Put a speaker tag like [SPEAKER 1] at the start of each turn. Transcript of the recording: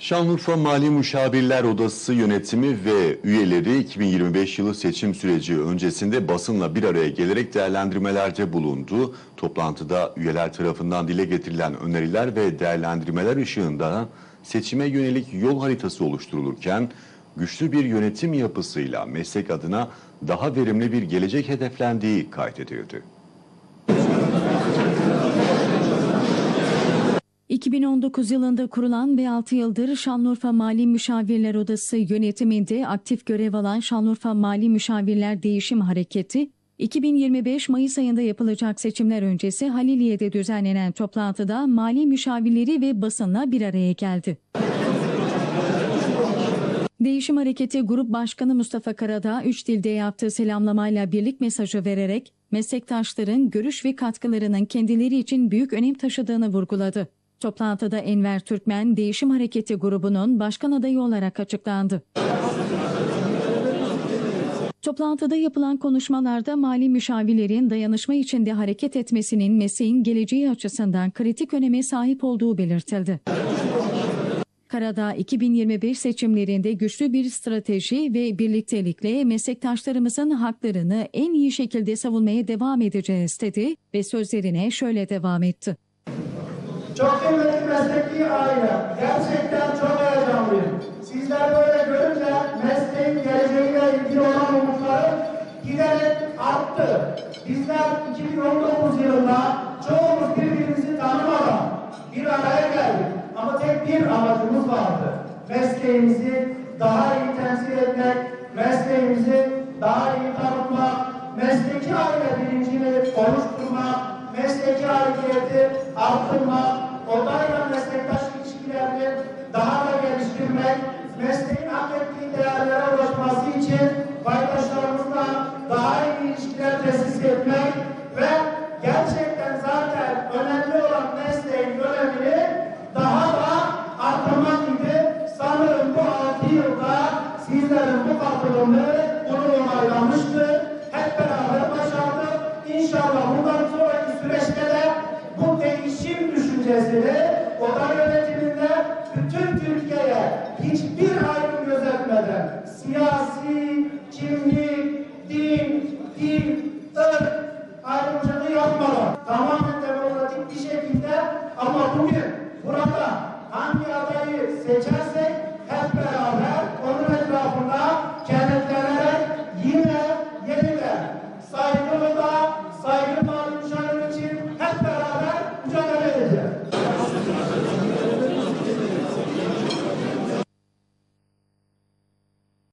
[SPEAKER 1] Şanlıurfa Mali Müşavirler Odası yönetimi ve üyeleri 2025 yılı seçim süreci öncesinde basınla bir araya gelerek değerlendirmelerde bulundu. Toplantıda üyeler tarafından dile getirilen öneriler ve değerlendirmeler ışığında seçime yönelik yol haritası oluşturulurken güçlü bir yönetim yapısıyla meslek adına daha verimli bir gelecek hedeflendiği kaydedildi.
[SPEAKER 2] 2019 yılında kurulan ve 6 yıldır Şanlıurfa Mali Müşavirler Odası yönetiminde aktif görev alan Şanlıurfa Mali Müşavirler Değişim Hareketi, 2025 Mayıs ayında yapılacak seçimler öncesi Haliliye'de düzenlenen toplantıda mali müşavirleri ve basınla bir araya geldi. Değişim Hareketi Grup Başkanı Mustafa Karadağ, üç dilde yaptığı selamlamayla birlik mesajı vererek meslektaşların görüş ve katkılarının kendileri için büyük önem taşıdığını vurguladı. Toplantıda Enver Türkmen, Değişim Hareketi grubunun başkan adayı olarak açıklandı. Toplantıda yapılan konuşmalarda mali müşavirlerin dayanışma içinde hareket etmesinin mesleğin geleceği açısından kritik öneme sahip olduğu belirtildi. Karadağ 2025 seçimlerinde güçlü bir strateji ve birliktelikle meslektaşlarımızın haklarını en iyi şekilde savunmaya devam edeceğiz dedi ve sözlerine şöyle devam etti.
[SPEAKER 3] Çok kıymetli mesleki aile. Gerçekten çok heyecanlıyım. Sizler böyle görünce mesleğin geleceğiyle ilgili olan umutlarım giderek arttı. Bizler 2019 yılında çoğumuz birbirimizi tanımadan bir araya geldik. Ama tek bir amacımız vardı. Mesleğimizi daha iyi temsil etmek, mesleğimizi daha iyi tanıtmak, mesleki aile bilincini oluşturmak, mesleki hareketi arttırmak, odayla meslektaş ilişkilerini daha da geliştirmek, mesleğin hak ettiği değerlere ulaşması için paydaşlarımızla daha iyi ilişkiler tesis etmek ve gerçekten zaten önemli olan mesleğin önemini daha da arttırmak gibi sanırım bu altı yılda sizlerin bu katılımı bunu onaylamıştır. Hep beraber başardık. İnşallah bundan sonraki süreçte de bu değişim düşüncesini oda yönetiminde bütün Türkiye'ye hiçbir ayrım gözetmeden siyasi, kimlik, din, din, ırk ayrımcılığı yapmadan tamamen demokratik bir şekilde ama bugün burada hangi adayı seçersek hep beraber